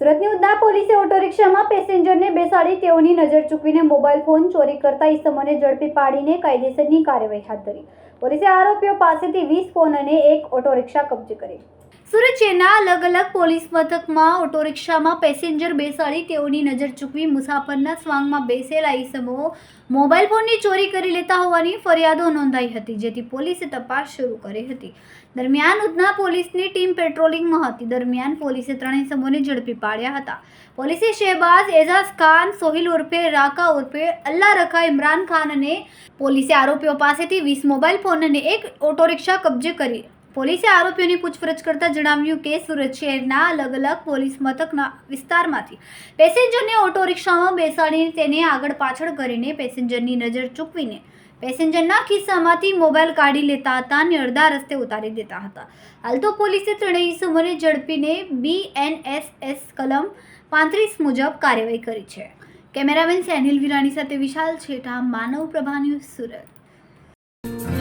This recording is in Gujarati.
સુરતની ઉદ્દા પોલીસે ઓટો રિક્ષામાં પેસેન્જરને બેસાડી તેઓની નજર ચૂકવીને મોબાઈલ ફોન ચોરી કરતા ઈસમોને ઝડપી પાડીને કાયદેસરની કાર્યવાહી હાથ ધરી. પોલીસે આરોપીઓ પાસેથી વીસ ફોન અને એક ઓટો રિક્ષા કબજે કરી. સુરત અલગ અલગ પોલીસ મથકમાં ઓટો રિક્ષામાં પેસેન્જર બેસાડી તેઓની નજર ચૂકવી મુસાફરના સ્વાંગમાં બેસેલા ઈસમો મોબાઈલ ફોનની ચોરી કરી લેતા હોવાની ફરિયાદો નોંધાઈ હતી, જેથી પોલીસે તપાસ શરૂ કરી હતી. દરમિયાન ઉધના પોલીસની ટીમ પેટ્રોલિંગમાં હતી. દરમિયાન પોલીસે ત્રણ સમૂહને ઝડપી પાડ્યા હતા. પોલીસે શહેબાઝ, એઝાઝ ખાન, સોહિલ ઉર્ફે, રાકા ઉર્ફે, અલ્લા રખા, ઇમરાન ખાન અને પોલીસે આરોપીઓ પાસેથી વીસ મોબાઈલ ફોન અને એક ઓટો રિક્ષા કબજે કરી પોલીસે આરોપીઓની પૂછપરછ કરતા જણાવ્યું કે સુરત શહેરના અલગ અલગ પોલીસ મથકના વિસ્તારમાંથી પેસેન્જરને ઓટો રિક્ષામાં બેસાડીને તેને આગળ પાછળ કરીને પેસેન્જરની નજર ચૂકવીને પેસેન્જરના ખિસ્સામાંથી મોબાઈલ કાઢી લેતા હતા અને અડધા રસ્તે ઉતારી દેતા હતા. હાલ તો પોલીસે ત્રણેય ઇસમોને ઝડપીને બીએનએસએસ કલમ પાંત્રીસ મુજબ કાર્યવાહી કરી છે. કેમેરામેન સેનિલ વિરાણી સાથે વિશાલ છેઠા, માનવ પ્રભા ન્યૂઝ સુરત.